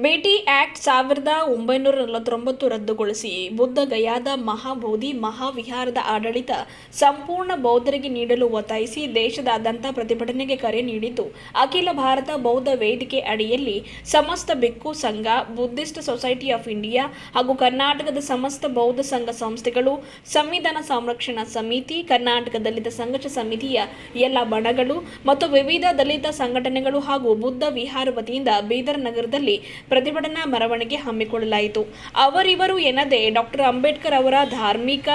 ಬೇಟಿ act ಸಾವಿರದ ಒಂಬೈನೂರ ನಲವತ್ತೊಂಬತ್ತು ರದ್ದುಗೊಳಿಸಿ ಬುದ್ಧ ಗಯಾದ ಮಹಾಬೋಧಿ ಮಹಾವಿಹಾರದ ಆಡಳಿತ ಸಂಪೂರ್ಣ ಬೌದ್ಧರಿಗೆ ನೀಡಲು ಒತ್ತಾಯಿಸಿ ದೇಶದಾದ್ಯಂತ ಪ್ರತಿಭಟನೆಗೆ ಕರೆ ನೀಡಿತು. ಅಖಿಲ ಭಾರತ ಬೌದ್ಧ ವೇದಿಕೆ ಅಡಿಯಲ್ಲಿ ಸಮಸ್ತ ಬಿಕ್ಕು ಸಂಘ, ಬುದ್ಧಿಸ್ಟ್ ಸೊಸೈಟಿ ಆಫ್ ಇಂಡಿಯಾ ಹಾಗೂ ಕರ್ನಾಟಕದ ಸಮಸ್ತ ಬೌದ್ಧ ಸಂಘ ಸಂಸ್ಥೆಗಳು, ಸಂವಿಧಾನ ಸಂರಕ್ಷಣಾ ಸಮಿತಿ, ಕರ್ನಾಟಕ ದಲಿತ ಸಂಘರ್ಷ ಸಮಿತಿಯ ಎಲ್ಲ ಬಣಗಳು ಮತ್ತು ವಿವಿಧ ದಲಿತ ಸಂಘಟನೆಗಳು ಹಾಗೂ ಬುದ್ಧ ವಿಹಾರ ವತಿಯಿಂದ ಬೀದರ್ ನಗರದಲ್ಲಿ ಪ್ರತಿಭಟನಾ ಮೆರವಣಿಗೆ ಹಮ್ಮಿಕೊಳ್ಳಲಾಯಿತು. ಅವರಿವರು ಎನ್ನದೇ ಡಾಕ್ಟರ್ ಅಂಬೇಡ್ಕರ್ ಅವರ ಧಾರ್ಮಿಕ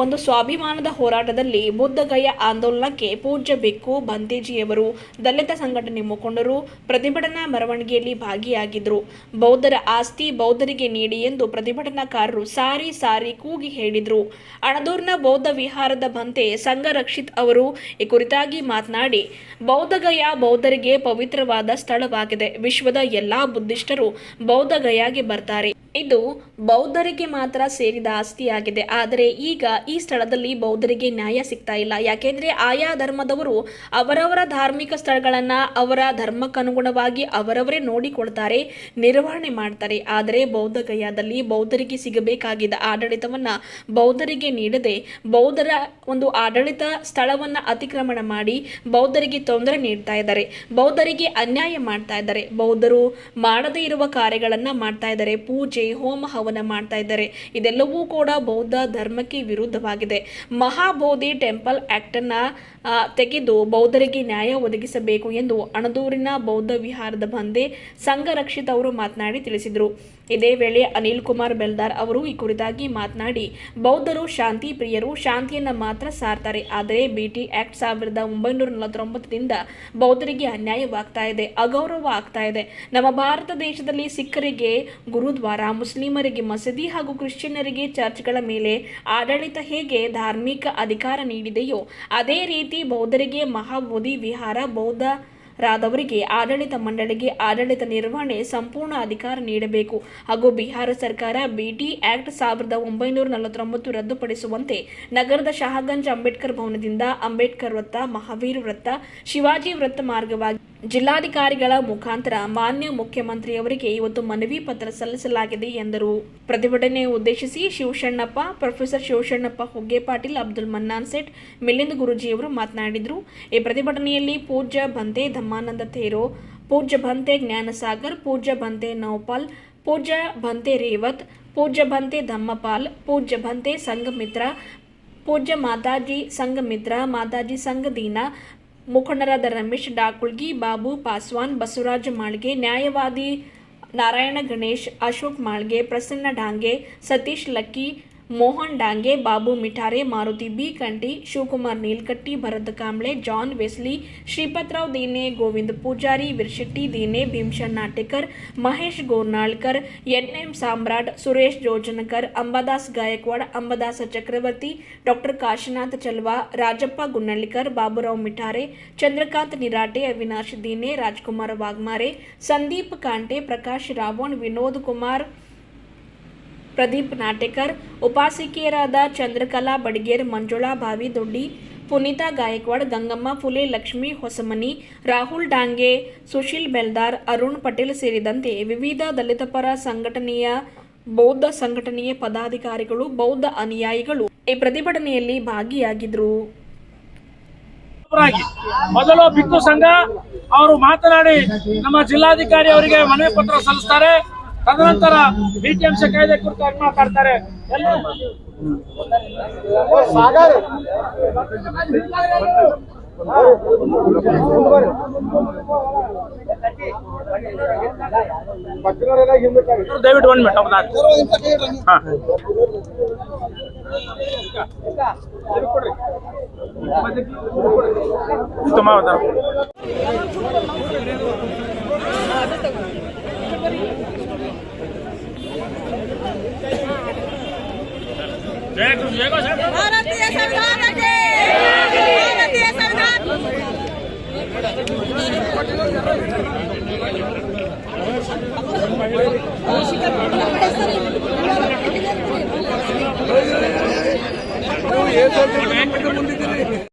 ಒಂದು ಸ್ವಾಭಿಮಾನದ ಹೋರಾಟದಲ್ಲಿ ಬುದ್ಧಗಯ್ಯ ಆಂದೋಲನಕ್ಕೆ ಪೂಜ್ಯ ಬೆಕ್ಕು ಬಂತೇಜಿಯವರು ದಲಿತ ಸಂಘಟನೆ ಮುಖಂಡರು ಪ್ರತಿಭಟನಾ ಮೆರವಣಿಗೆಯಲ್ಲಿ ಭಾಗಿಯಾಗಿದ್ದರು. ಬೌದ್ಧರ ಆಸ್ತಿ ಬೌದ್ಧರಿಗೆ ನೀಡಿ ಎಂದು ಪ್ರತಿಭಟನಾಕಾರರು ಸಾರಿ ಸಾರಿ ಕೂಗಿ ಹೇಳಿದರು. ಅಣದೂರ್ನ ಬೌದ್ಧ ವಿಹಾರದ ಬಂತೆ ಸಂಘ ರಕ್ಷಿತ್ ಅವರು ಈ ಕುರಿತಾಗಿ ಮಾತನಾಡಿ ಬೌದ್ಧಗಯ ಬೌದ್ಧರಿಗೆ ಪವಿತ್ರವಾದ ಸ್ಥಳವಾಗಿದೆ. ವಿಶ್ವದ ಎಲ್ಲಾ ಬುದ್ಧಿಸ್ಟರು ಬೌದ್ಧಗಯಾಗೆ ಬರ್ತಾರೆ. ಇದು ಬೌದ್ಧರಿಗೆ ಮಾತ್ರ ಸೇರಿದ ಆಸ್ತಿಯಾಗಿದೆ. ಆದರೆ ಈಗ ಈ ಸ್ಥಳದಲ್ಲಿ ಬೌದ್ಧರಿಗೆ ನ್ಯಾಯ ಸಿಗ್ತಾ ಇಲ್ಲ. ಯಾಕೆಂದರೆ ಆಯಾ ಧರ್ಮದವರು ಅವರವರ ಧಾರ್ಮಿಕ ಸ್ಥಳಗಳನ್ನು ಅವರ ಧರ್ಮಕ್ಕನುಗುಣವಾಗಿ ಅವರವರೇ ನೋಡಿಕೊಳ್ತಾರೆ, ನಿರ್ವಹಣೆ ಮಾಡ್ತಾರೆ. ಆದರೆ ಬೌದ್ಧ ಗಯಾದಲ್ಲಿ ಬೌದ್ಧರಿಗೆ ಸಿಗಬೇಕಾಗಿದ್ದ ಆಡಳಿತವನ್ನ ಬೌದ್ಧರಿಗೆ ನೀಡದೆ ಬೌದ್ಧರ ಒಂದು ಆಡಳಿತ ಸ್ಥಳವನ್ನ ಅತಿಕ್ರಮಣ ಮಾಡಿ ಬೌದ್ಧರಿಗೆ ತೊಂದರೆ ನೀಡ್ತಾ ಇದ್ದಾರೆ. ಬೌದ್ಧರಿಗೆ ಅನ್ಯಾಯ ಮಾಡ್ತಾ ಇದ್ದಾರೆ. ಬೌದ್ಧರು ಮಾಡದೇ ಇರುವ ಕಾರ್ಯಗಳನ್ನ ಮಾಡ್ತಾ ಇದ್ದಾರೆ. ಪೂಜೆ ಹೋಮ ಹವನ ಮಾಡ್ತಾ ಇದ್ದಾರೆ. ಇದೆಲ್ಲವೂ ಕೂಡ ಬೌದ್ಧ ಧರ್ಮಕ್ಕೆ ವಿರುದ್ಧವಾಗಿದೆ. ಮಹಾಬೋಧಿ ಟೆಂಪಲ್ ಆಕ್ಟ್ ಅನ್ನ ಆ, ತೆಗೆದು ಬೌದ್ಧರಿಗೆ ನ್ಯಾಯ ಒದಗಿಸಬೇಕು ಎಂದು ಅಣದೂರಿನ ಬೌದ್ಧ ವಿಹಾರದ ಬಂದೆ ಸಂಘ ರಕ್ಷಿತ್ ಅವರು ಮಾತನಾಡಿ ತಿಳಿಸಿದರು. ಇದೇ ವೇಳೆ ಅನಿಲ್ ಕುಮಾರ್ ಬೆಲ್ದಾರ್ ಅವರು ಈ ಕುರಿತಾಗಿ ಮಾತನಾಡಿ, ಬೌದ್ಧರು ಶಾಂತಿ ಪ್ರಿಯರು, ಶಾಂತಿಯನ್ನು ಮಾತ್ರ ಸಾರ್ತಾರೆ. ಆದರೆ ಬಿಟಿ ಆಕ್ಟ್ ಸಾವಿರದ ಒಂಬೈನೂರ ನಲವತ್ತೊಂಬತ್ತರಿಂದ ಬೌದ್ಧರಿಗೆ ಅನ್ಯಾಯವಾಗ್ತಾ ಇದೆ, ಅಗೌರವ ಆಗ್ತಾ ಇದೆ. ನಮ್ಮ ಭಾರತ ದೇಶದಲ್ಲಿ ಸಿಖ್ಖರಿಗೆ, ಗುರುದ್ವಾರ, ಮುಸ್ಲಿಮರಿಗೆ, ಮಸೀದಿ ಹಾಗೂ ಕ್ರಿಶ್ಚಿಯನ್ನರಿಗೆ ಚರ್ಚ್ಗಳ ಮೇಲೆ ಆಡಳಿತ ಹೇಗೆ ಧಾರ್ಮಿಕ ಅಧಿಕಾರ ನೀಡಿದೆಯೋ, ಅದೇ ರೀತಿ ಬೌದ್ಧರಿಗೆ ಮಹಾಬೋಧಿ ವಿಹಾರ, ಬೌದ್ಧ ರಾದವರಿಗೆ, ಆಡಳಿತ ಮಂಡಳಿಗೆ ಆಡಳಿತ ನಿರ್ವಹಣೆ ಸಂಪೂರ್ಣ ಅಧಿಕಾರ ನೀಡಬೇಕು. ಹಾಗೂ ಬಿಹಾರ ಸರ್ಕಾರ ಬಿಟಿ ಆಕ್ಟ್ ಸಾವಿರದ ಒಂಬೈನೂರ ನಲವತ್ತೊಂಬತ್ತು ರದ್ದುಪಡಿಸುವಂತೆ ನಗರದ ಶಹಾಗಂಜ್ ಅಂಬೇಡ್ಕರ್ ಭವನದಿಂದ ಅಂಬೇಡ್ಕರ್ ವೃತ್ತ, ಮಹಾವೀರ್ ವೃತ್ತ, ಶಿವಾಜಿ ವೃತ್ತ ಮಾರ್ಗವಾಗಿ ಜಿಲ್ಲಾಧಿಕಾರಿಗಳ ಮುಖಾಂತರ ಮಾನ್ಯ ಮುಖ್ಯಮಂತ್ರಿಯವರಿಗೆ ಇವತ್ತು ಮನವಿ ಪತ್ರ ಸಲ್ಲಿಸಲಾಗಿದೆ ಎಂದರು. ಪ್ರತಿಭಟನೆ ಉದ್ದೇಶಿಸಿ ಶಿವಶಣ್ಣಪ್ಪ, ಪ್ರೊಫೆಸರ್ ಶಿವಶಣ್ಣಪ್ಪ ಹೊಗ್ಗೆ ಪಾಟೀಲ್, ಅಬ್ದುಲ್ ಮನ್ನಾನ್ ಸೇಟ್ ಮಿಲಿಂದ್ ಗುರುಜಿಯವರು ಮಾತನಾಡಿದರು. ಈ ಪ್ರತಿಭಟನೆಯಲ್ಲಿ ಪೂಜ್ಯ ಬಂತೆ ಧಮ್ಮಾನಂದ ಥೇರೋ ಪೂಜ್ಯ ಬಂತೆ ಜ್ಞಾನಸಾಗರ್, ಪೂಜ್ಯ ಬಂತೆ ನೌಪಾಲ್, ಪೂಜ್ಯ ಬಂತೆ ರೇವತ್, ಪೂಜ್ಯ ಬಂತೆ ಧಮ್ಮಪಾಲ್, ಪೂಜ್ಯ ಬಂತೆ ಸಂಘಮಿತ್ರ, ಪೂಜ್ಯ ಮಾತಾಜಿ ಸಂಘಮಿತ್ರ, ಮಾತಾಜಿ ಸಂಘದೀನ ಮುಖಂಡರಾದ ರಮೇಶ್ ಡಾಕುಳ್ಗಿ ಬಾಬು ಪಾಸ್ವಾನ್ ಬಸವರಾಜ ಮಾಳ್ಗೆ ನ್ಯಾಯವಾದಿ Narayana Ganesh Ashok Malge Prasanna Dange Satish lucky Mohan Dange Babu Mithare Maruti B Kanti Shivakumar Neelkatti Bharat Kamble John Wesley Shripatrao Dene Govind Pujari Virshetti Dene Bhimashan Natekar Mahesh Gornalkar N M Samrat Suresh Jojanakar Ambadas Gaikwad Ambadasa Chakravarti doctor Kashinath Chalwa Rajappa Gunnallikar Baburao Mithare Chandrakant Nirate Avinash Dine Rajkumar Wagmare Sandeep Kante Prakash Ravan Vinod Kumar Pradeep Natekar, ಉಪಾಸಿಕೆಯರಾದ Chandrakala Badiger, Manjula ಭಾವಿ ದೊಡ್ಡಿ, ಪುನೀತಾ ಗಾಯಕ್ವಾಡ್, ಗಂಗಮ್ಮ ಫುಲೆ, ಲಕ್ಷ್ಮಿ ಹೊಸಮನಿ, ರಾಹುಲ್ ಡಾಂಗೆ, ಸುಶೀಲ್ ಬೆಲ್ದಾರ್, ಅರುಣ್ ಪಟೇಲ್ ಸೇರಿದಂತೆ ವಿವಿಧ ದಲಿತ ಪರ ಸಂಘಟನೆಯ, ಬೌದ್ಧ ಸಂಘಟನೆಯ ಪದಾಧಿಕಾರಿಗಳು, ಬೌದ್ಧ ಅನುಯಾಯಿಗಳು ಈ ಪ್ರತಿಭಟನೆಯಲ್ಲಿ ಭಾಗಿಯಾಗಿದ್ರು. ಮೊದಲು ಬಿಕ್ಕು ಸಂಘ, ಅವರು ಮಾತನಾಡಿ ನಮ್ಮ ಜಿಲ್ಲಾಧಿಕಾರಿ ಅವರಿಗೆ ಮನವಿ ಪತ್ರ ಸಲ್ಲಿಸ್ತಾರೆ. ತದನಂತರ ಬಿಟಿಎಂಸಿ ಕಾಯ್ದೆ ಕುರಿತು ಅವ್ರು ಮಾತಾಡ್ತಾರೆ ಎಲ್ಲರೂ ಬನ್ನಿ. ಎಲ್ಲರೂ ದಯವಿಟ್ಟು ಒಂದು ಮಿನಿಟ್ ಅವ್ರನ್ನ ಹಾ. ತುಂಬ भारतीय संविधान भारतीय संविधान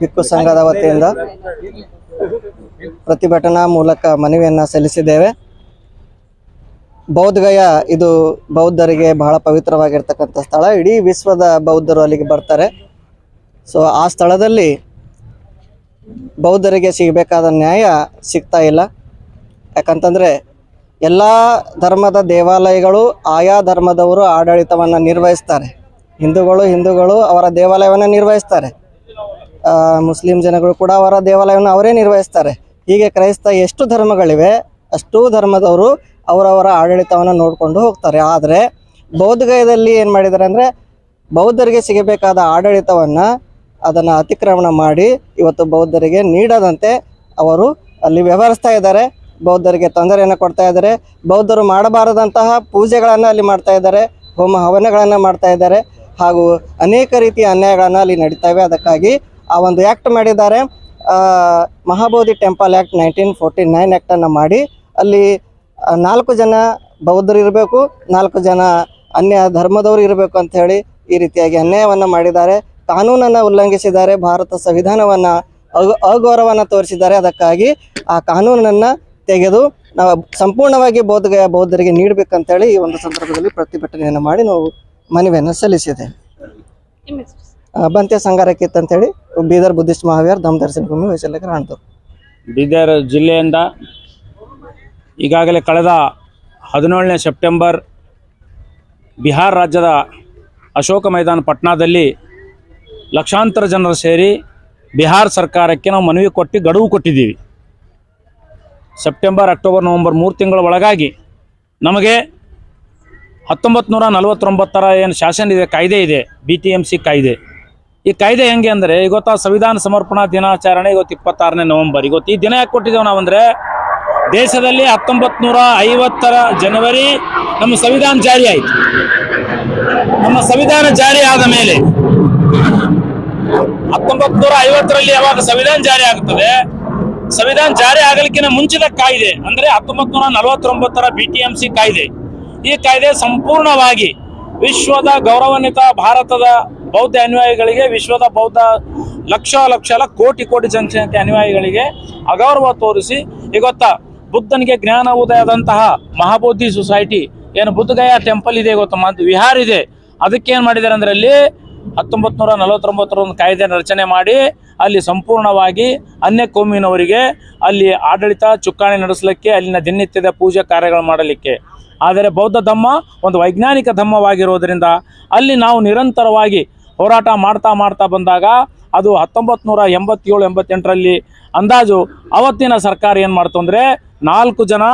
ಭಿಕ್ಕು ಸಂಘದ ವತಿಯಿಂದ ಪ್ರತಿಭಟನಾ ಮೂಲಕ ಮನವಿಯನ್ನು ಸಲ್ಲಿಸಿದ್ದೇವೆ. ಬೌದ್ಧಗಯ ಇದು ಬೌದ್ಧರಿಗೆ ಬಹಳ ಪವಿತ್ರವಾಗಿರ್ತಕ್ಕಂಥ ಸ್ಥಳ. ಇಡೀ ವಿಶ್ವದ ಬೌದ್ಧರು ಅಲ್ಲಿಗೆ ಬರ್ತಾರೆ. ಸೊ ಆ ಸ್ಥಳದಲ್ಲಿ ಬೌದ್ಧರಿಗೆ ಸಿಗಬೇಕಾದ ನ್ಯಾಯ ಸಿಗ್ತಾ ಇಲ್ಲ. ಯಾಕಂತಂದರೆ ಎಲ್ಲ ಧರ್ಮದ ದೇವಾಲಯಗಳು ಆಯಾ ಧರ್ಮದವರು ಆಡಳಿತವನ್ನು ನಿರ್ವಹಿಸ್ತಾರೆ. ಹಿಂದೂಗಳು ಹಿಂದೂಗಳು ಅವರ ದೇವಾಲಯವನ್ನು ನಿರ್ವಹಿಸ್ತಾರೆ. ಮುಸ್ಲಿಂ ಜನಗಳು ಕೂಡ ಅವರ ದೇವಾಲಯವನ್ನು ಅವರೇ ನಿರ್ವಹಿಸ್ತಾರೆ. ಹೀಗೆ ಕ್ರೈಸ್ತ ಎಷ್ಟು ಧರ್ಮಗಳಿವೆ, ಅಷ್ಟೂ ಧರ್ಮದವರು ಅವರವರ ಆಡಳಿತವನ್ನು ನೋಡಿಕೊಂಡು ಹೋಗ್ತಾರೆ. ಆದರೆ ಬೌದ್ಧಗಯದಲ್ಲಿ ಏನು ಮಾಡಿದ್ದಾರೆ ಅಂದರೆ ಬೌದ್ಧರಿಗೆ ಸಿಗಬೇಕಾದ ಆಡಳಿತವನ್ನು ಅದನ್ನು ಅತಿಕ್ರಮಣ ಮಾಡಿ ಇವತ್ತು ಬೌದ್ಧರಿಗೆ ನೀಡದಂತೆ ಅವರು ಅಲ್ಲಿ ವ್ಯವಹರಿಸ್ತಾ ಇದ್ದಾರೆ. ಬೌದ್ಧರಿಗೆ ತೊಂದರೆಯನ್ನು ಕೊಡ್ತಾ ಇದ್ದಾರೆ. ಬೌದ್ಧರು ಮಾಡಬಾರದಂತಹ ಪೂಜೆಗಳನ್ನು ಅಲ್ಲಿ ಮಾಡ್ತಾ ಇದ್ದಾರೆ, ಹೋಮ ಹವನಗಳನ್ನು ಮಾಡ್ತಾ ಇದ್ದಾರೆ. ಹಾಗೂ ಅನೇಕ ರೀತಿಯ ಅನ್ಯಾಯಗಳನ್ನು ಅಲ್ಲಿ ನಡೀತಾ ಇವೆ. ಅದಕ್ಕಾಗಿ ಆ ಒಂದು ಆ್ಯಕ್ಟ್ ಮಾಡಿದ್ದಾರೆ. Mahabodhi temple act nineteen forty nine ಆ್ಯಕ್ಟನ್ನು ಮಾಡಿ, ಅಲ್ಲಿ ನಾಲ್ಕು ಜನ ಬೌದ್ಧರು ಇರಬೇಕು, ನಾಲ್ಕು ಜನ ಅನ್ಯ ಧರ್ಮದವರು ಇರಬೇಕು ಅಂತ ಈ ರೀತಿಯಾಗಿ ಅನ್ಯಾಯವನ್ನು ಮಾಡಿದ್ದಾರೆ. ಕಾನೂನನ್ನು ಉಲ್ಲಂಘಿಸಿದ್ದಾರೆ, ಭಾರತ ಸಂವಿಧಾನವನ್ನು ಅಗ ಅಗೌರವವನ್ನು ತೋರಿಸಿದ್ದಾರೆ. ಅದಕ್ಕಾಗಿ ಆ ಕಾನೂನನ್ನು ತೆಗೆದು ನಾವು ಸಂಪೂರ್ಣವಾಗಿ ಬೌದ್ಧ ಬೌದ್ಧರಿಗೆ ನೀಡಬೇಕಂತೇಳಿ ಈ ಒಂದು ಸಂದರ್ಭದಲ್ಲಿ ಪ್ರತಿಭಟನೆಯನ್ನು ಮಾಡಿ ನಾವು ಮನವಿಯನ್ನು ಸಲ್ಲಿಸಿದೆ ನಿಮ್ಮ ಹೆಸರು? ಸರ್? ಬಂತೆ ಸಂಗಾರಕ್ಕಿತ್ತು ಅಂತೇಳಿ ಬೀದರ್ ಬುದ್ಧಿಸ್ಟ್ ಮಹಾವೀರ್ ಧಮ್ ದರ್ಶನ ಭೂಮಿ ವೈಶಲ್ಯಕರ ಕಾಣ್ತದೆ ಬೀದರ್ ಜಿಲ್ಲೆಯಿಂದ ಈಗಾಗಲೇ ಕಳೆದ ಹದಿನೇಳನೇ ಸೆಪ್ಟೆಂಬರ್ ಬಿಹಾರ ರಾಜ್ಯದ ಅಶೋಕ ಮೈದಾನ ಪಟ್ನಾದಲ್ಲಿ ಲಕ್ಷಾಂತರ ಜನರು ಸೇರಿ ಬಿಹಾರ್ ಸರ್ಕಾರಕ್ಕೆ ನಾವು ಮನವಿ ಕೊಟ್ಟು ಗಡುವು ಕೊಟ್ಟಿದ್ದೀವಿ. ಸೆಪ್ಟೆಂಬರ್, ಅಕ್ಟೋಬರ್, ನವಂಬರ್ ಮೂರು ತಿಂಗಳ ಒಳಗಾಗಿ ನಮಗೆ ಹತ್ತೊಂಬತ್ತು ನೂರ ನಲವತ್ತೊಂಬತ್ತರ ಏನು ಶಾಸನ ಇದೆ ಕಾಯ್ದೆ ಇದೆ, ಬಿ ಕಾಯ್ದೆ. ಈ ಕಾಯ್ದೆ ಹೆಂಗೆ ಅಂದರೆ ಇವತ್ತು ಸಂವಿಧಾನ ಸಮರ್ಪಣಾ ದಿನಾಚರಣೆ ಇವತ್ತು ಇಪ್ಪತ್ತಾರನೇ ನವೆಂಬರ್. ಇವತ್ತು ಈ ದಿನ ಯಾಕೆ ಕೊಟ್ಟಿದ್ದೇವೆ ಅಂದ್ರೆ ದೇಶದಲ್ಲಿ ಹತ್ತೊಂಬತ್ತು ನೂರ ಐವತ್ತರ ಜನವರಿ ನಮ್ಮ ಸಂವಿಧಾನ ಜಾರಿ ಆಯಿತು. ನಮ್ಮ ಸಂವಿಧಾನ ಜಾರಿ ಆದ ಮೇಲೆ ಹತ್ತೊಂಬತ್ತು ನೂರ ಐವತ್ತರಲ್ಲಿ ಯಾವಾಗ ಸಂವಿಧಾನ ಜಾರಿ ಆಗುತ್ತದೆ ಸಂವಿಧಾನ ಜಾರಿ ಆಗಲಿಕ್ಕಿಂತ ಮುಂಚಿನ ಕಾಯ್ದೆ ಅಂದ್ರೆ ಹತ್ತೊಂಬತ್ತು ನೂರ ನಲವತ್ತೊಂಬತ್ತರ ಬಿ ಟಿ ಎಂ ಸಿ ಕಾಯ್ದೆ. ಈ ಕಾಯ್ದೆ ಸಂಪೂರ್ಣವಾಗಿ ವಿಶ್ವದ ಗೌರವಾನ್ವಿತ ಭಾರತದ ಬೌದ್ಧ ಅನುಯಾಯಿಗಳಿಗೆ ವಿಶ್ವದ ಬೌದ್ಧ ಲಕ್ಷ ಲಕ್ಷ ಕೋಟಿ ಕೋಟಿ ಜನಸಂಖ್ಯೆ ಅನುಯಾಯಿಗಳಿಗೆ ಅಗೌರವ ತೋರಿಸಿ. ಇವತ್ತ ಬುದ್ಧನಿಗೆ ಜ್ಞಾನ ಉದಯದಂತಹ ಮಹಾಬೋಧಿ ಸೊಸೈಟಿ ಏನು ಬುದ್ಧಗಯ ಟೆಂಪಲ್ ಇದೆ ಗೊತ್ತ ಮತ್ತು ವಿಹಾರ ಇದೆ. ಅದಕ್ಕೆ ಏನು ಮಾಡಿದ್ದಾರೆ ಅಂದ್ರೆ ಅಲ್ಲಿ ಹತ್ತೊಂಬತ್ತು ನೂರ ನಲವತ್ತೊಂಬತ್ತರ ಒಂದು ಕಾಯ್ದೆ ರಚನೆ ಮಾಡಿ, ಅಲ್ಲಿ ಸಂಪೂರ್ಣವಾಗಿ ಅನ್ಯ ಕೋಮಿನವರಿಗೆ ಅಲ್ಲಿ ಆಡಳಿತ ಚುಕ್ಕಾಣಿ ನಡೆಸಲಿಕ್ಕೆ, ಅಲ್ಲಿನ ದಿನನಿತ್ಯದ ಪೂಜೆ ಕಾರ್ಯಗಳು ಮಾಡಲಿಕ್ಕೆ. ಆದರೆ ಬೌದ್ಧ ಧಮ್ಮ ಒಂದು ವೈಜ್ಞಾನಿಕ ಧಮ್ಮವಾಗಿರೋದರಿಂದ ಅಲ್ಲಿ ನಾವು ನಿರಂತರವಾಗಿ ಹೋರಾಟ ಮಾಡ್ತಾ ಮಾಡ್ತಾ ಬಂದಾಗ ಅದು ಹತ್ತೊಂಬತ್ತು ನೂರ ಎಂಬತ್ತೇಳು ಎಂಬತ್ತೆಂಟರಲ್ಲಿ ಅಂದಾಜು ಅವತ್ತಿನ ಸರ್ಕಾರ ಏನು ಮಾಡ್ತು ಅಂದರೆ ನಾಲ್ಕು ಜನ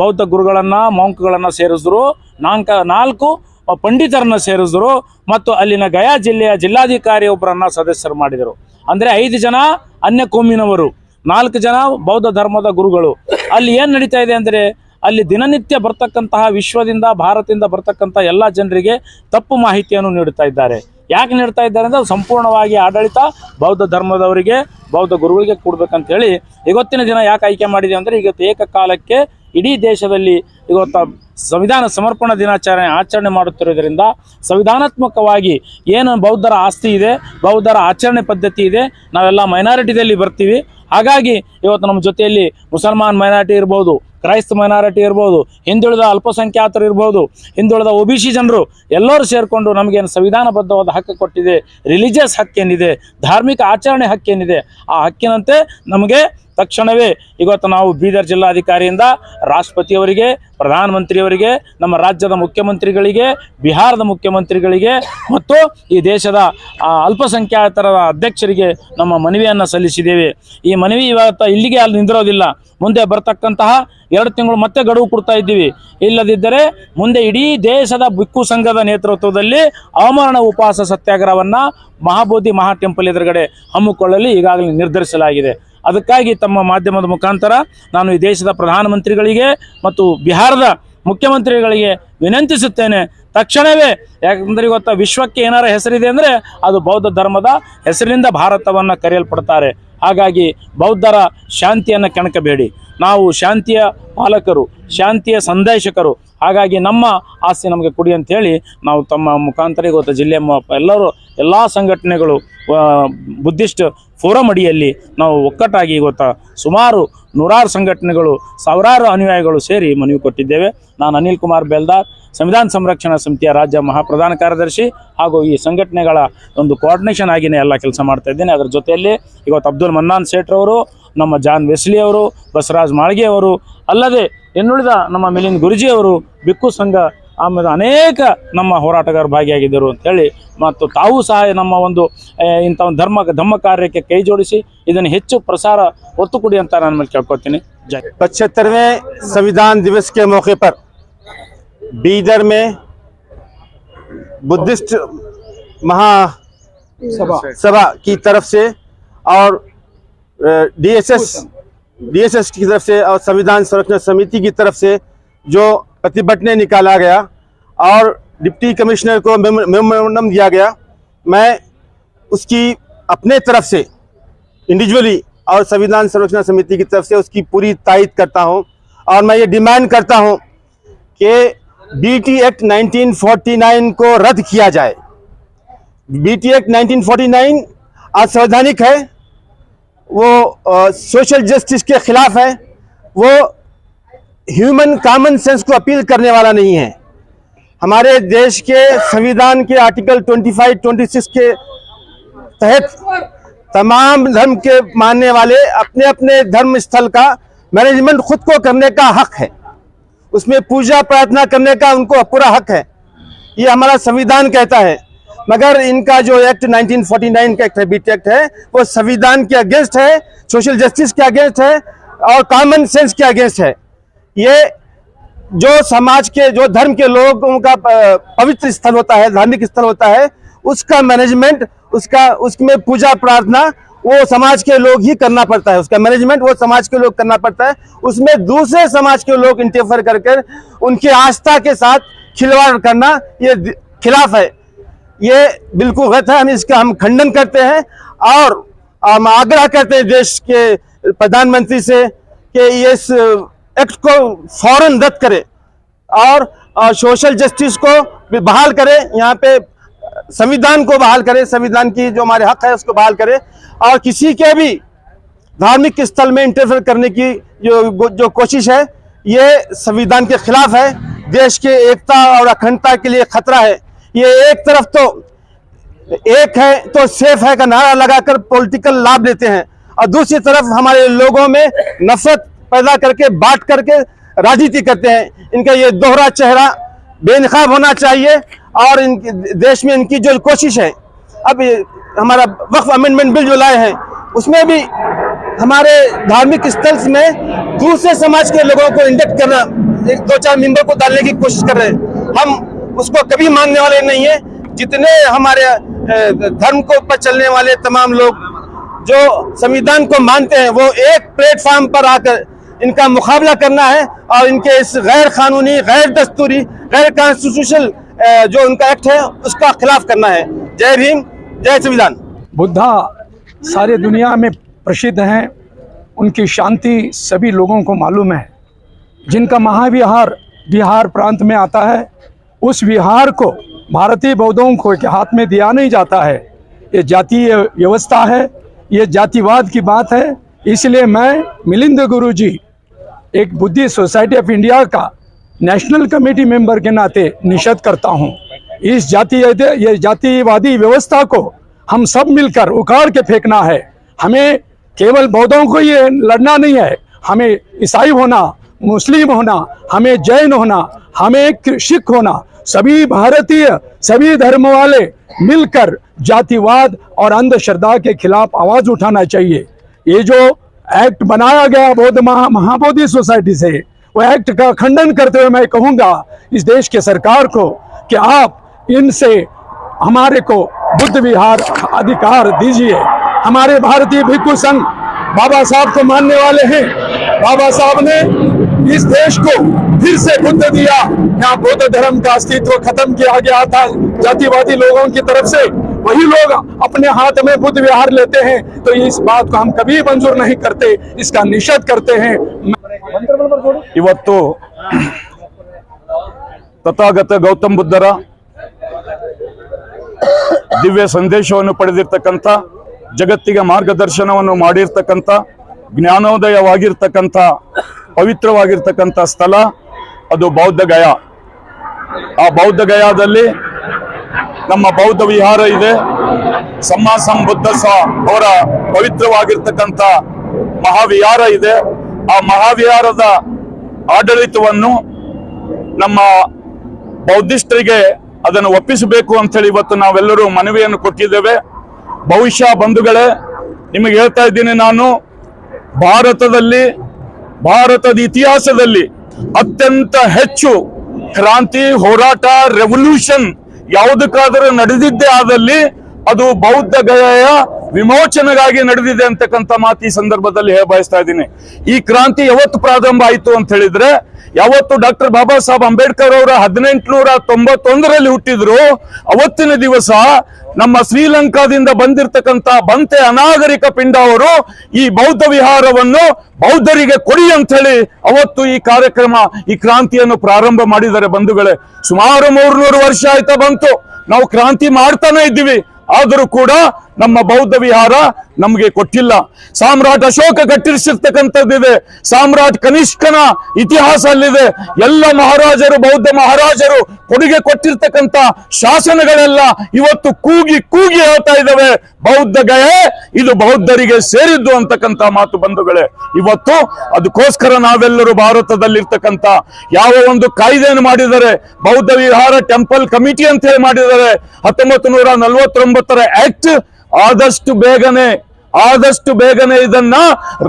ಬೌದ್ಧ ಗುರುಗಳನ್ನು, ಮೌಂಕ್ಗಳನ್ನು ಸೇರಿಸಿದ್ರು. ನಾಲ್ಕ, ನಾಲ್ಕು ಪಂಡಿತರನ್ನು ಸೇರಿಸಿದ್ರು ಮತ್ತು ಅಲ್ಲಿನ ಗಯಾ ಜಿಲ್ಲೆಯ ಜಿಲ್ಲಾಧಿಕಾರಿ ಒಬ್ಬರನ್ನ ಸದಸ್ಯರು ಮಾಡಿದರು. ಅಂದರೆ ಐದು ಜನ ಅನ್ಯ ಕೋಮಿನವರು ನಾಲ್ಕು ಜನ ಬೌದ್ಧ ಧರ್ಮದ ಗುರುಗಳು. ಅಲ್ಲಿ ಏನು ನಡೀತಾ ಇದೆ ಅಂದರೆ ಅಲ್ಲಿ ದಿನನಿತ್ಯ ಬರ್ತಕ್ಕಂತಹ ವಿಶ್ವದಿಂದ ಭಾರತದಿಂದ ಬರ್ತಕ್ಕಂಥ ಎಲ್ಲ ಜನರಿಗೆ ತಪ್ಪು ಮಾಹಿತಿಯನ್ನು ನೀಡುತ್ತಾ ಇದ್ದಾರೆ. ಯಾಕೆ ನೀಡ್ತಾ ಇದ್ದಾರೆ ಅಂದ್ರೆ ಸಂಪೂರ್ಣವಾಗಿ ಆಡಳಿತ, ಬೌದ್ಧ ಧರ್ಮದವರಿಗೆ, ಬೌದ್ಧ ಗುರುಗಳಿಗೆ ಕೊಡ್ಬೇಕಂತ ಹೇಳಿ ಇವತ್ತಿನ ದಿನ ಯಾಕೆ ಆಯ್ಕೆ ಮಾಡಿದೆ ಅಂದರೆ ಇವತ್ತು ಏಕಕಾಲಕ್ಕೆ ಇಡೀ ದೇಶದಲ್ಲಿ ಇವತ್ತು ಸಂವಿಧಾನ ಸಮರ್ಪಣಾ ದಿನಾಚರಣೆ ಆಚರಣೆ ಮಾಡುತ್ತಿರುವುದರಿಂದ ಸಂವಿಧಾನಾತ್ಮಕವಾಗಿ ಏನು ಬೌದ್ಧರ ಆಸ್ತಿ ಇದೆ, ಬೌದ್ಧರ ಆಚರಣೆ ಪದ್ಧತಿ ಇದೆ, ನಾವೆಲ್ಲ ಮೈನಾರಿಟಿದಲ್ಲಿ ಬರ್ತೀವಿ. ಹಾಗಾಗಿ ಇವತ್ತು ನಮ್ಮ ಜೊತೆಯಲ್ಲಿ ಮುಸಲ್ಮಾನ್ ಮೈನಾರಿಟಿ ಇರ್ಬೋದು ಕ್ರೈಸ್ತ ಮೈನಾರಿಟಿ ಇರ್ಬೋದು, ಹಿಂದುಳಿದ ಅಲ್ಪಸಂಖ್ಯಾತರು ಇರ್ಬೋದು, ಹಿಂದುಳಿದ ಒ ಬಿ ಸಿ ಜನರು ಎಲ್ಲರೂ ಸೇರಿಕೊಂಡು ನಮಗೇನು ಸಂವಿಧಾನಬದ್ಧವಾದ ಹಕ್ಕು ಕೊಟ್ಟಿದೆ ರಿಲಿಜಿಯಸ್ ಹಕ್ಕೇನಿದೆ, ಧಾರ್ಮಿಕ ಆಚರಣೆ ಹಕ್ಕೇನಿದೆ, ಆ ಹಕ್ಕಿನಂತೆ ನಮಗೆ ತಕ್ಷಣವೇ ಇವತ್ತು ನಾವು ಬೀದರ್ ಜಿಲ್ಲಾಧಿಕಾರಿಯಿಂದ ರಾಷ್ಟ್ರಪತಿಯವರಿಗೆ, ಪ್ರಧಾನಮಂತ್ರಿಯವರಿಗೆ, ನಮ್ಮ ರಾಜ್ಯದ ಮುಖ್ಯಮಂತ್ರಿಗಳಿಗೆ, ಬಿಹಾರದ ಮುಖ್ಯಮಂತ್ರಿಗಳಿಗೆ ಮತ್ತು ಈ ದೇಶದ ಅಲ್ಪಸಂಖ್ಯಾತರ ಅಧ್ಯಕ್ಷರಿಗೆ ನಮ್ಮ ಮನವಿಯನ್ನು ಸಲ್ಲಿಸಿದ್ದೇವೆ. ಈ ಮನವಿ ಇವತ್ತು ಇಲ್ಲಿಗೆ ಅಲ್ಲಿ ನಿಂದಿರೋದಿಲ್ಲ. ಮುಂದೆ ಬರ್ತಕ್ಕಂತಹ ಎರಡು ತಿಂಗಳು ಮತ್ತೆ ಗಡುವು ಕೊಡ್ತಾ ಇದ್ದೀವಿ. ಇಲ್ಲದಿದ್ದರೆ ಮುಂದೆ ಇಡೀ ದೇಶದ ಬಿಕ್ಕು ಸಂಘದ ನೇತೃತ್ವದಲ್ಲಿ ಅವಮರಣ ಉಪವಾಸ ಸತ್ಯಾಗ್ರಹವನ್ನು ಮಹಾಬೋಧಿ ಮಹಾ ಟೆಂಪಲ್ ಎದುರುಗಡೆ ಹಮ್ಮಿಕೊಳ್ಳಲು, ಈಗಾಗಲೇ ನಿರ್ಧರಿಸಲಾಗಿದೆ. ಅದಕ್ಕಾಗಿ ತಮ್ಮ ಮಾಧ್ಯಮದ ಮುಖಾಂತರ ನಾನು ಈ ದೇಶದ ಪ್ರಧಾನಮಂತ್ರಿಗಳಿಗೆ ಮತ್ತು ಬಿಹಾರದ ಮುಖ್ಯಮಂತ್ರಿಗಳಿಗೆ ವಿನಂತಿಸುತ್ತೇನೆ. ತಕ್ಷಣವೇ, ಯಾಕಂದ್ರೆ ಇವತ್ತು ವಿಶ್ವಕ್ಕೆ ಏನಾರ ಹೆಸರಿದೆ ಅಂದರೆ ಅದು ಬೌದ್ಧ ಧರ್ಮದ ಹೆಸರಿನಿಂದ ಭಾರತವನ್ನು ಕರೆಯಲ್ಪಡ್ತಾರೆ. ಹಾಗಾಗಿ ಬೌದ್ಧರ ಶಾಂತಿಯನ್ನು ಕೆಣಕಬೇಡಿ. ನಾವು ಶಾಂತಿಯ ಪಾಲಕರು, ಶಾಂತಿಯ ಸಂದೇಶಕರು ಹಾಗಾಗಿ ನಮ್ಮ ಆಸ್ತಿ ನಮಗೆ ಕೊಡಿ ಅಂತ ಹೇಳಿ ನಾವು ತಮ್ಮ ಮುಖಾಂತರ ಇವತ್ತು ಜಿಲ್ಲೆ ಎಲ್ಲರೂ ಎಲ್ಲ ಸಂಘಟನೆಗಳು ಬುದ್ಧಿಸ್ಟ್ ಫೋರಂ ಅಡಿಯಲ್ಲಿ ನಾವು ಒಕ್ಕಟ್ಟಾಗಿ ಇವತ್ತು ಸುಮಾರು ನೂರಾರು ಸಂಘಟನೆಗಳು, ಸಾವಿರಾರು ಅನುಯಾಯಿಗಳು ಸೇರಿ ಮನವಿ ಕೊಟ್ಟಿದ್ದೇವೆ. ನಾನು ಅನಿಲ್ ಕುಮಾರ್ ಬೆಲ್ದಾರ್, ಸಂವಿಧಾನ ಸಂರಕ್ಷಣಾ ಸಮಿತಿಯ ರಾಜ್ಯ ಮಹಾಪ್ರಧಾನ ಕಾರ್ಯದರ್ಶಿ ಹಾಗೂ ಈ ಸಂಘಟನೆಗಳ ಒಂದು ಕೋಆರ್ಡಿನೇಷನ್ ಆಗಿನೇ ಎಲ್ಲ ಕೆಲಸ ಮಾಡ್ತಾ ಇದ್ದೇನೆ. ಅದರ ಜೊತೆಯಲ್ಲಿ ಇವತ್ತು ಅಬ್ದುಲ್ ಮನ್ನಾನ್ ಸೇಠ್ರವರು ನಮ್ಮ ಜಾನ್ ವೆಸ್ಲಿ ಅವರು ಬಸವರಾಜ್ ಮಾಳ್ಗೆ ಅವರು ಅಲ್ಲದೆ ಇನ್ನುಳಿದ ನಮ್ಮ ಮಿಲಿಂದ್ ಗುರುಜಿ ಅವರು ಬಿಕ್ಕು ಸಂಘ ಆಮೇಲೆ ಅನೇಕ ನಮ್ಮ ಹೋರಾಟಗಾರರು ಭಾಗಿಯಾಗಿದ್ದರು ಅಂತೇಳಿ ಮತ್ತು ತಾವು ಸಹ ನಮ್ಮ ಒಂದು ಆ, ಇಂಥ ಒಂದು ಧರ್ಮ ಧಮ್ಮ ಕಾರ್ಯಕ್ಕೆ ಕೈ ಜೋಡಿಸಿ ಇದನ್ನು ಹೆಚ್ಚು ಪ್ರಸಾರ ಒತ್ತು ಕೊಡಿ ಅಂತ ನಾನು ಮೇಲೆ ಕೇಳ್ಕೊತೀನಿ ಜೈ पचहत्तरवें संविधान दिवस के मौके पर बीदर में बुद्धिस्ट महा सभा की तरफ से और डीएसएस डीएसएस की तरफ़ से और संविधान संरक्षण समिति की तरफ़ से जो प्रतिभटने निकाला गया और डिप्टी कमिश्नर को मेमोरेंडम दिया गया, मैं उसकी अपने तरफ़ से इंडिविजुअली और संविधान संरक्षण समिति की तरफ़ से उसकी पूरी तायद करता हूँ और मैं ये डिमांड करता हूँ कि बीटी एक्ट 1949 को रद्द किया जाए। बीटी एक्ट 1949 असंवैधानिक है वो सोशल जस्टिस के खिलाफ है, वो ह्यूमन कॉमन सेंस को अपील करने वाला नहीं है। हमारे देश के संविधान के आर्टिकल 25 26 के तहत तमाम धर्म के मानने वाले अपने अपने धर्म स्थल का मैनेजमेंट खुद को करने का हक है। उसमें पूजा प्रार्थना करने का उनको पूरा हक है। ये हमारा संविधान कहता है। मगर इनका जो एक्ट 1949 का एक्ट है बीट एक्ट है, वो संविधान के अगेंस्ट है, सोशल जस्टिस के अगेंस्ट है और कॉमन सेंस के अगेंस्ट है। ये जो समाज के, जो धर्म के लोगों का पवित्र स्थल होता है, धार्मिक स्थल होता है, उसका मैनेजमेंट उसका, उसमें पूजा प्रार्थना, वो समाज के लोग ही करना पड़ता है। उसका मैनेजमेंट वो समाज के लोग करना पड़ता है। उसमें दूसरे समाज के लोग इंटरफेयर कर उनकी आस्था के साथ खिलवाड़ करना ये खिलाफ है। ये बिल्कुल गलत है। हम इसका, हम खंडन करते हैं और हम आग्रह करते हैं देश के प्रधानमंत्री से कि इस एक्ट को फ़ौरन रद्द करे और सोशल जस्टिस को बहाल करे, यहाँ पे संविधान को बहाल करे, संविधान की जो हमारे हक है उसको बहाल करे और किसी के भी धार्मिक स्थल में इंटरफेयर करने की जो जो कोशिश है, ये संविधान के खिलाफ है। देश के एकता और अखंडता के लिए खतरा है। ये एक तरफ़ तो एक है तो सेफ़ है का नारा लगाकर पॉलिटिकल लाभ लेते हैं। और दूसरी तरफ़ हमारे लोगों में नफरत पैदा करके, बांट करके राजनीति करते हैं। इनका ये दोहरा चेहरा बेनकाब होना चाहिए और इन देश में इनकी जो कोशिश है, अब हमारा वक्फ अमेंडमेंट बिल जो लाए हैं, उसमें भी हमारे धार्मिक स्थल में दूसरे समाज के लोगों को इंडक्ट करना, एक दो चार मेंबर को डालने की कोशिश कर रहे हैं। हम उसको कभी मानने वाले नहीं है। जितने हमारे धर्म को पर चलने वाले तमाम लोग जो संविधान को मानते हैं, वो एक प्लेटफॉर्म पर आकर इनका मुकाबला करना है और इनके इस गैर कानूनी गैर दस्तूरी गैर कॉन्स्टिट्यूशनल जो उनका एक्ट है, उसका खिलाफ करना है। जय भीम, जय संविधान। बुद्धा सारे दुनिया में प्रसिद्ध हैं। उनकी शांति सभी लोगों को मालूम है। जिनका महाविहार बिहार प्रांत में आता है उस विहार को भारतीय बौद्धों को के हाथ में दिया नहीं जाता है। ये जातीय व्यवस्था है, ये जातिवाद की बात है। इसलिए मैं मिलिंद गुरु जी एक बुद्धि सोसाइटी ऑफ़ इंडिया का नेशनल कमेटी मेंबर के नाते निषेध करता हूँ। इस जातीय ये जातिवादी व्यवस्था को हम सब मिलकर उखाड़ के फेंकना है। हमें केवल बौद्धों को ये लड़ना नहीं है, हमें ईसाई होना, मुस्लिम होना, हमें जैन होना, हमें सिख होना सभी भारतीय, सभी धर्म वाले मिलकर जातिवाद और अंधश्रद्धा के खिलाफ आवाज़ उठाना चाहिए। ये जो एक्ट बनाया गया बौद्ध महा, महाबोधि सोसाइटी से, वो एक्ट का खंडन करते हुए मैं कहूँगा इस देश के सरकार को कि आप इनसे हमारे को बुद्ध विहार अधिकार दीजिए। हमारे भारतीय भिक्षु संघ बाबा साहब को मानने वाले हैं। बाबा साहब ने इस देश को फिर से बुद्ध दिया यहाँ बौद्ध धर्म का अस्तित्व खत्म किया गया था जातिवादी लोगों की तरफ से वही लोग अपने हाथ में बुद्ध विहार लेते हैं तो इस बात को हम कभी मंजूर नहीं करते इसका निषेध करते हैं ಇವತ್ತು ತಥಾಗತ ಗೌತಮ್ ಬುದ್ಧರ ದಿವ್ಯ ಸಂದೇಶವನ್ನು ಪಡೆದಿರ್ತಕ್ಕಂಥ ಜಗತ್ತಿಗೆ ಮಾರ್ಗದರ್ಶನವನ್ನು ಮಾಡಿರ್ತಕ್ಕಂಥ ಜ್ಞಾನೋದಯವಾಗಿರ್ತಕ್ಕಂಥ ಪವಿತ್ರವಾಗಿರ್ತಕ್ಕಂಥ ಸ್ಥಳ ಅದು ಬೌದ್ಧ ಗಯಾ. ಆ ಬೌದ್ಧ ಗಯಾದಲ್ಲಿ ನಮ್ಮ ಬೌದ್ಧ ವಿಹಾರ ಇದೆ. ಸಮ್ಮ ಸಂಬುದ್ಧ ಅವರ ಪವಿತ್ರವಾಗಿರ್ತಕ್ಕಂಥ ಮಹಾವಿಹಾರ ಇದೆ. ಆ ಮಹಾವಿಹಾರದ ಆಡಳಿತವನ್ನು ನಮ್ಮ ಬೌದ್ಧಿಸ್ಟರಿಗೆ ಅದನ್ನು ಒಪ್ಪಿಸಬೇಕು ಅಂತ ಹೇಳಿ ಇವತ್ತು ನಾವೆಲ್ಲರೂ ಮನವಿಯನ್ನು ಕೊಟ್ಟಿದ್ದೇವೆ. ಬಹುಶಃ ಬಂಧುಗಳೇ, ನಿಮಗೆ ಹೇಳ್ತಾ ಇದ್ದೀನಿ ನಾನು, ಭಾರತದಲ್ಲಿ, ಭಾರತದ ಇತಿಹಾಸದಲ್ಲಿ ಅತ್ಯಂತ ಹೆಚ್ಚು ಕ್ರಾಂತಿ ಹೋರಾಟ ರೆವಲ್ಯೂಷನ್ ಯಾವುದಕ್ಕಾದರೂ ನಡೆದಿದ್ದೇ ಆದಲ್ಲಿ ಅದು ಬೌದ್ಧ ಗಯೆಯ ವಿಮೋಚನೆಗಾಗಿ ನಡೆದಿದೆ ಅಂತಕ್ಕಂಥ ಮಾತು ಈ ಸಂದರ್ಭದಲ್ಲಿ ಹೇಳ ಬಯಸ್ತಾ ಇದ್ದೀನಿ. ಈ ಕ್ರಾಂತಿ ಯಾವತ್ತು ಪ್ರಾರಂಭ ಆಯಿತು ಅಂತ ಹೇಳಿದ್ರೆ, ಯಾವತ್ತು ಡಾಕ್ಟರ್ ಬಾಬಾ ಸಾಹೇಬ್ ಅಂಬೇಡ್ಕರ್ ಅವರ ಹದಿನೆಂಟುನೂರ ತೊಂಬತ್ತೊಂದರಲ್ಲಿ ಹುಟ್ಟಿದ್ರು, ಅವತ್ತಿನ ದಿವಸ ನಮ್ಮ ಶ್ರೀಲಂಕಾದಿಂದ ಬಂದಿರತಕ್ಕಂತ ಬಂತೆ ಅನಾಗರಿಕ ಪಿಂಡ ಅವರು ಈ ಬೌದ್ಧ ವಿಹಾರವನ್ನು ಬೌದ್ಧರಿಗೆ ಕೊಡಿ ಅಂತ ಹೇಳಿ ಅವತ್ತು ಈ ಕಾರ್ಯಕ್ರಮ, ಈ ಕ್ರಾಂತಿಯನ್ನು ಪ್ರಾರಂಭ ಮಾಡಿದ್ದಾರೆ ಬಂಧುಗಳೇ. ಸುಮಾರು ಮೂರ್ನೂರು ವರ್ಷ ಆಯ್ತಾ ಬಂತು. ನಾವು ಕ್ರಾಂತಿ ಮಾಡ್ತಾನೆ ಇದ್ದೀವಿ. ಆದರೂ ಕೂಡ ನಮ್ಮ ಬೌದ್ಧ ವಿಹಾರ ನಮಗೆ ಕೊಟ್ಟಿಲ್ಲ. ಸಾಮ್ರಾಟ್ ಅಶೋಕ ಕಟ್ಟಿಸಿರ್ತಕ್ಕಂಥದ್ದಿದೆ ಸಾಮ್ರಾಟ್ ಕನಿಷ್ಕನ ಇತಿಹಾಸ ಅಲ್ಲಿದೆ ಎಲ್ಲ ಮಹಾರಾಜರು, ಬೌದ್ಧ ಮಹಾರಾಜರು ಕೊಡುಗೆ ಕೊಟ್ಟಿರ್ತಕ್ಕಂಥ ಶಾಸನಗಳೆಲ್ಲ ಇವತ್ತು ಕೂಗಿ ಕೂಗಿ ಹೇಳ್ತಾ ಇದ್ದಾವೆ. ಬೌದ್ಧ ಗಯೆ, ಇದು ಬೌದ್ಧರಿಗೆ ಸೇರಿದ್ದು ಅಂತಕ್ಕಂಥ ಮಾತು ಬಂಧುಗಳೇ. ಇವತ್ತು ಅದಕ್ಕೋಸ್ಕರ ನಾವೆಲ್ಲರೂ ಭಾರತದಲ್ಲಿರ್ತಕ್ಕಂಥ ಯಾವ ಒಂದು ಕಾಯ್ದೆಯನ್ನು ಮಾಡಿದರೆ, ಬೌದ್ಧ ವಿಹಾರ ಟೆಂಪಲ್ ಕಮಿಟಿ ಅಂತ ಹೇಳಿ ಮಾಡಿದ್ದಾರೆ. ಹತ್ತೊಂಬತ್ತು ನೂರ ನಲವತ್ತೊಂಬತ್ತರ ಆಕ್ಟ್ ಆದಷ್ಟು ಬೇಗನೆ ಆದಷ್ಟು ಬೇಗನೆ ಇದನ್ನ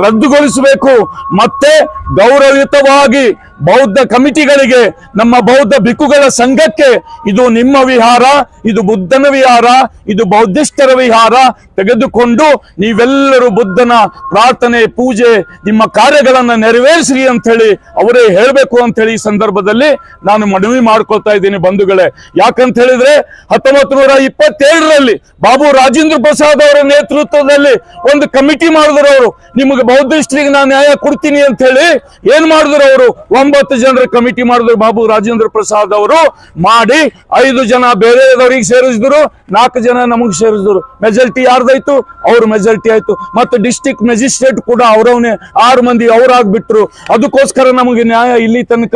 ರದ್ದುಗೊಳಿಸಬೇಕು. ಮತ್ತೆ ಗೌರವಯುತವಾಗಿ ಬೌದ್ಧ ಕಮಿಟಿಗಳಿಗೆ, ನಮ್ಮ ಬೌದ್ಧ ಭಿಕ್ಕುಗಳ ಸಂಘಕ್ಕೆ ಇದು ನಿಮ್ಮ ವಿಹಾರ, ಇದು ಬುದ್ಧನ ವಿಹಾರ, ಇದು ಬೌದ್ಧಿಷ್ಠರ ವಿಹಾರ. ತೆಗೆದುಕೊಂಡು ನೀವೆಲ್ಲರೂ ಬುದ್ಧನ ಪ್ರಾರ್ಥನೆ, ಪೂಜೆ, ನಿಮ್ಮ ಕಾರ್ಯಗಳನ್ನು ನೆರವೇರಿಸ್ರಿ ಅಂತ ಹೇಳಿ ಅವರೇ ಹೇಳಬೇಕು ಅಂತ ಹೇಳಿ ಈ ಸಂದರ್ಭದಲ್ಲಿ ನಾನು ಮನವಿ ಮಾಡ್ಕೊಳ್ತಾ ಇದ್ದೀನಿ ಬಂಧುಗಳೇ. ಯಾಕಂತ ಹೇಳಿದ್ರೆ ಹತ್ತೊಂಬತ್ತು ನೂರ ಇಪ್ಪತ್ತೇಳರಲ್ಲಿ ಬಾಬು ರಾಜೇಂದ್ರ ಪ್ರಸಾದ್ ಅವರ ನೇತೃತ್ವದಲ್ಲಿ ಒಂದು ಕಮಿಟಿ ಮಾಡಿದ್ರು ಅವರು. ನಿಮಗೆ ಬೌದ್ಧಿಷ್ಠರಿಗೆ ನಾನು ನ್ಯಾಯ ಕೊಡ್ತೀನಿ ಅಂತ ಹೇಳಿ ಏನ್ ಮಾಡಿದ್ರು ಅವರು? ಒಂಬತ್ತು ಜನರ ಕಮಿಟಿ ಮಾಡಿದ್ರು ಬಾಬು ರಾಜೇಂದ್ರ ಪ್ರಸಾದ್ ಅವರು. ಮಾಡಿ ಐದು ಜನ ಬೇರೆದವರಿಗೆ ಸೇರಿಸಿದ್ರು, ನಾಲ್ಕು ಜನ ನಮಗ್ ಸೇರಿಸಿದ್ರು. ಮೆಜಾರಿಟಿ ಯಾರ್ದಾಯ್ತು? ಅವ್ರ ಮೆಜಾರಿಟಿ ಆಯ್ತು. ಮತ್ತೆ ಡಿಸ್ಟಿಕ್ ಮ್ಯಾಜಿಸ್ಟ್ರೇಟ್ ಕೂಡ ಅವರವನೇ ಆರು ಮಂದಿ ಅವರಾಗ್ಬಿಟ್ರು. ಅದಕ್ಕೋಸ್ಕರ ನಮಗೆ ನ್ಯಾಯ ಇಲ್ಲಿ ತನಕ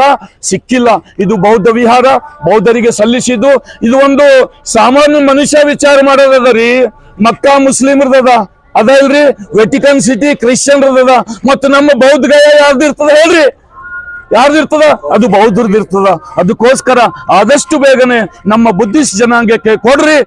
ಸಿಕ್ಕಿಲ್ಲ. ಇದು ಬೌದ್ಧ ವಿಹಾರ, ಬೌದ್ಧರಿಗೆ ಸಲ್ಲಿಸಿದ್ದು. ಇದು ಒಂದು ಸಾಮಾನ್ಯ ಮನುಷ್ಯ ವಿಚಾರ ಮಾಡೋದದ ರೀ ಮಕ್ಕಾ ಮುಸ್ಲಿಮ್ರದದ. ಅದಲ್ರಿ ವೆಟಿಕನ್ ಸಿಟಿ ಕ್ರಿಶ್ಚಿಯನ್ರದ ಮತ್ತು ನಮ್ಮ ಬೌದ್ಧ ಗಯ ಯಾರ್ದಿರ್ತದ ಹೇಳ್ರಿ? ಯಾರ್ದಿರ್ತದ ಅದು ಬೌದ್ಧರದಿರ್ತದ ಅದಕ್ಕೋಸ್ಕರ ಆದಷ್ಟು ಬೇಗನೆ ನಮ್ಮ ಬುದ್ಧಿಸ್ಟ್ ಜನಾಂಗಕ್ಕೆ ಕೊಡ್ರಿ.